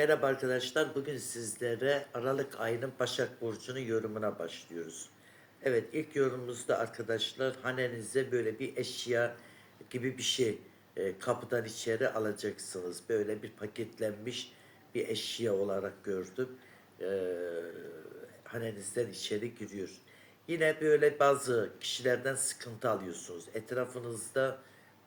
Merhaba arkadaşlar. Bugün sizlere Aralık ayının Başak Burcu'nun yorumuna başlıyoruz. Evet ilk yorumumuzda arkadaşlar hanenize böyle bir eşya gibi bir şey e, kapıdan içeri alacaksınız. Böyle bir paketlenmiş bir eşya olarak gördüm. E, hanenizden içeri giriyor. Yine böyle bazı kişilerden sıkıntı alıyorsunuz. Etrafınızda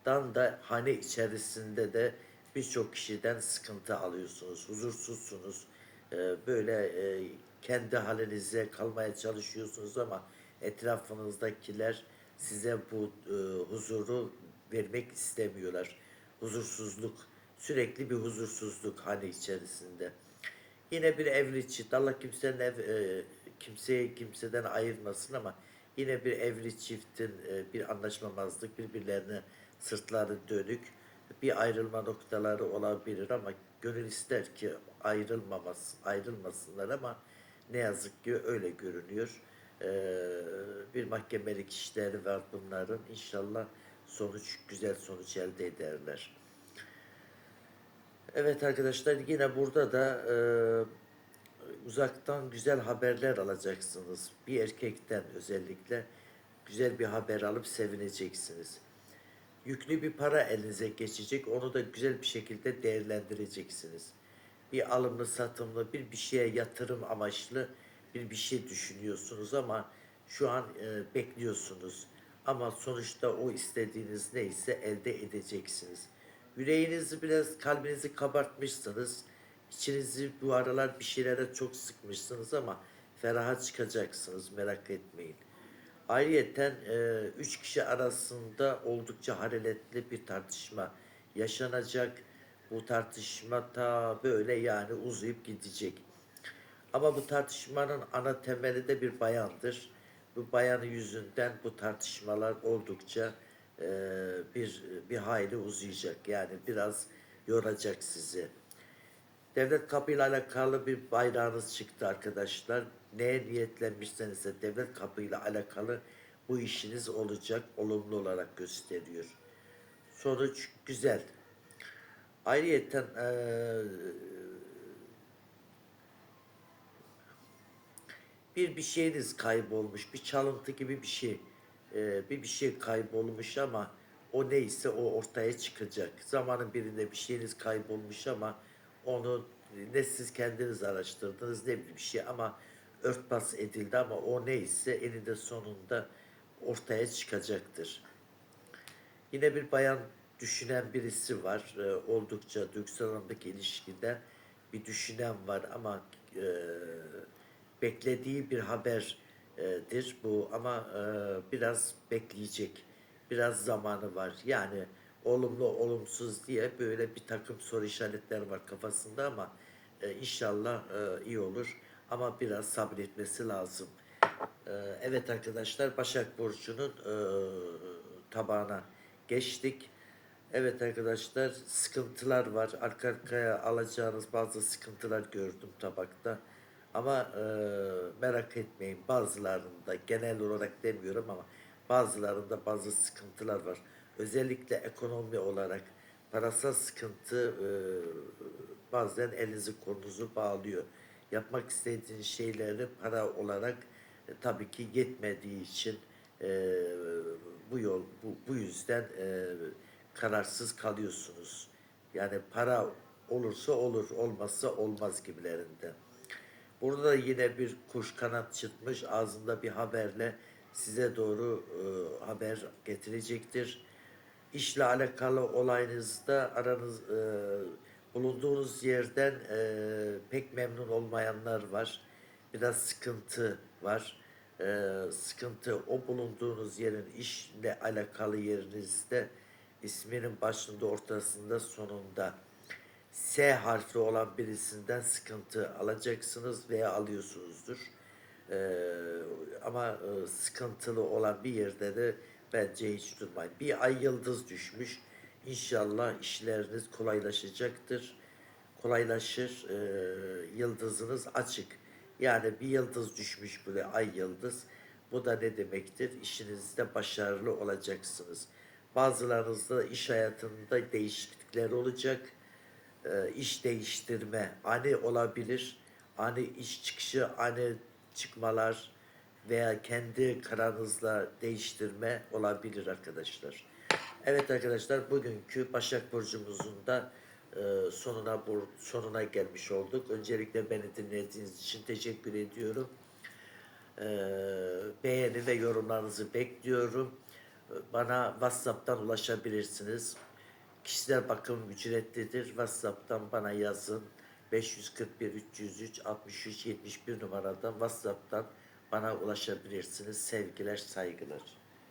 dan da hane içerisinde de birçok kişiden sıkıntı alıyorsunuz. Huzursuzsunuz. Ee, böyle e, kendi halinize kalmaya çalışıyorsunuz ama etrafınızdakiler size bu e, huzuru vermek istemiyorlar. Huzursuzluk, sürekli bir huzursuzluk hane içerisinde. Yine bir evli çift. Allah kimsenin ev, e, kimseyi kimseden ayırmasın ama yine bir evli çiftin bir anlaşmamazlık, birbirlerine sırtları dönük bir ayrılma noktaları olabilir ama gönül ister ki ayrılmaması, ayrılmasınlar ama ne yazık ki öyle görünüyor. E, bir mahkemelik işleri var bunların. İnşallah sonuç güzel sonuç elde ederler. Evet arkadaşlar yine burada da e, uzaktan güzel haberler alacaksınız. Bir erkekten özellikle güzel bir haber alıp sevineceksiniz. Yüklü bir para elinize geçecek. Onu da güzel bir şekilde değerlendireceksiniz. Bir alımlı satımlı bir bir şeye yatırım amaçlı bir bir şey düşünüyorsunuz ama şu an e, bekliyorsunuz. Ama sonuçta o istediğiniz neyse elde edeceksiniz. Yüreğinizi biraz kalbinizi kabartmışsınız. İçinizi bu aralar bir şeylere çok sıkmışsınız ama feraha çıkacaksınız merak etmeyin. Ayrıyeten e, üç kişi arasında oldukça hararetli bir tartışma yaşanacak. Bu tartışma ta böyle yani uzayıp gidecek. Ama bu tartışmanın ana temeli de bir bayandır. Bu bayanı yüzünden bu tartışmalar oldukça e, bir bir hayli uzayacak. Yani biraz yoracak sizi. Devlet kapıyla alakalı bir bayrağınız çıktı arkadaşlar. Neye niyetlenmişseniz de devlet kapıyla alakalı bu işiniz olacak, olumlu olarak gösteriyor. Sonuç güzel. Ayrıyeten eee bir bir şeyiniz kaybolmuş, bir çalıntı gibi bir şey, Eee, bir bir şey kaybolmuş ama o neyse o ortaya çıkacak. Zamanın birinde bir şeyiniz kaybolmuş ama onu ne siz kendiniz araştırdınız ne bir şey ama örtbas edildi ama o neyse eninde sonunda ortaya çıkacaktır. Yine bir bayan düşünen birisi var. Ee, oldukça duygusal alandaki ilişkide bir düşünen var ama e, beklediği bir haberdir bu ama e, biraz bekleyecek. Biraz zamanı var. Yani olumlu olumsuz diye böyle bir takım soru işaretleri var kafasında ama e, inşallah e, iyi olur. Ama biraz sabretmesi lazım. E, evet arkadaşlar Başak Burcu'nun e, tabağına geçtik. Evet arkadaşlar sıkıntılar var. Arka arkaya alacağınız bazı sıkıntılar gördüm tabakta. Ama e, merak etmeyin bazılarında genel olarak demiyorum ama bazılarında bazı sıkıntılar var. Özellikle ekonomi olarak parasal sıkıntı e, bazen elinizi kolunuzu bağlıyor. Yapmak istediğiniz şeyleri para olarak e, tabii ki yetmediği için e, bu yol bu, bu yüzden e, kararsız kalıyorsunuz. Yani para olursa olur, olmazsa olmaz gibilerinde. Burada da yine bir kuş kanat çıkmış ağzında bir haberle size doğru e, haber getirecektir. İşle alakalı olayınızda aranız e, bulunduğunuz yerden e, pek memnun olmayanlar var. Biraz sıkıntı var. E, sıkıntı o bulunduğunuz yerin işle alakalı yerinizde isminin başında, ortasında, sonunda S harfi olan birisinden sıkıntı alacaksınız veya alıyorsunuzdur. Ee, ama e, sıkıntılı olan bir yerde de bence hiç durmayın. Bir ay yıldız düşmüş. İnşallah işleriniz kolaylaşacaktır. Kolaylaşır. Ee, yıldızınız açık. Yani bir yıldız düşmüş böyle ay yıldız. Bu da ne demektir? İşinizde başarılı olacaksınız. Bazılarınızda iş hayatında değişiklikler olacak. e, iş değiştirme ani olabilir. Ani iş çıkışı, ani çıkmalar veya kendi kararınızla değiştirme olabilir arkadaşlar. Evet arkadaşlar bugünkü Başak Burcumuzun da e, sonuna bur- sonuna gelmiş olduk. Öncelikle beni dinlediğiniz için teşekkür ediyorum. E, beğeni ve yorumlarınızı bekliyorum. E, Bana WhatsApp'tan ulaşabilirsiniz. Kişisel bakım ücretlidir. WhatsApp'tan bana yazın. 541 303 63 71 numaradan WhatsApp'tan bana ulaşabilirsiniz. Sevgiler, saygılar.